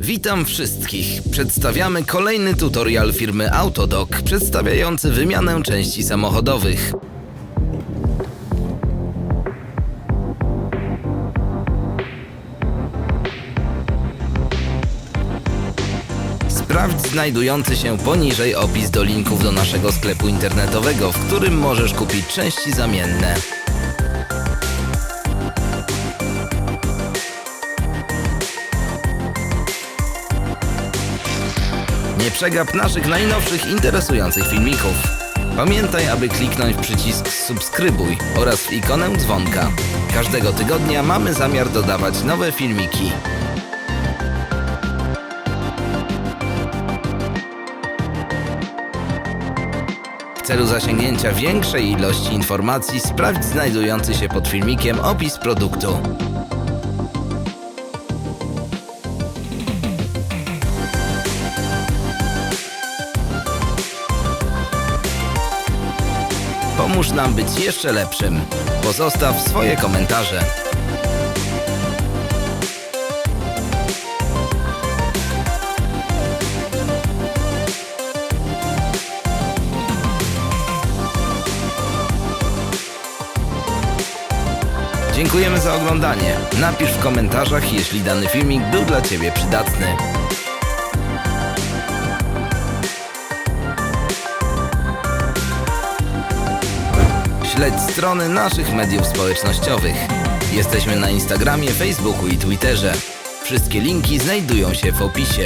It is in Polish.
Witam wszystkich. Przedstawiamy kolejny tutorial firmy Autodoc przedstawiający wymianę części samochodowych. Sprawdź znajdujący się poniżej opis do linków do naszego sklepu internetowego, w którym możesz kupić części zamienne. Nie przegap naszych najnowszych interesujących filmików. Pamiętaj, aby kliknąć przycisk subskrybuj oraz w ikonę dzwonka. Każdego tygodnia mamy zamiar dodawać nowe filmiki. W celu zasięgnięcia większej ilości informacji sprawdź znajdujący się pod filmikiem opis produktu. Pomóż nam być jeszcze lepszym. Pozostaw swoje komentarze. Dziękujemy za oglądanie. Napisz w komentarzach, jeśli dany filmik był dla Ciebie przydatny. Śledź strony naszych mediów społecznościowych. Jesteśmy na Instagramie, Facebooku i Twitterze. Wszystkie linki znajdują się w opisie.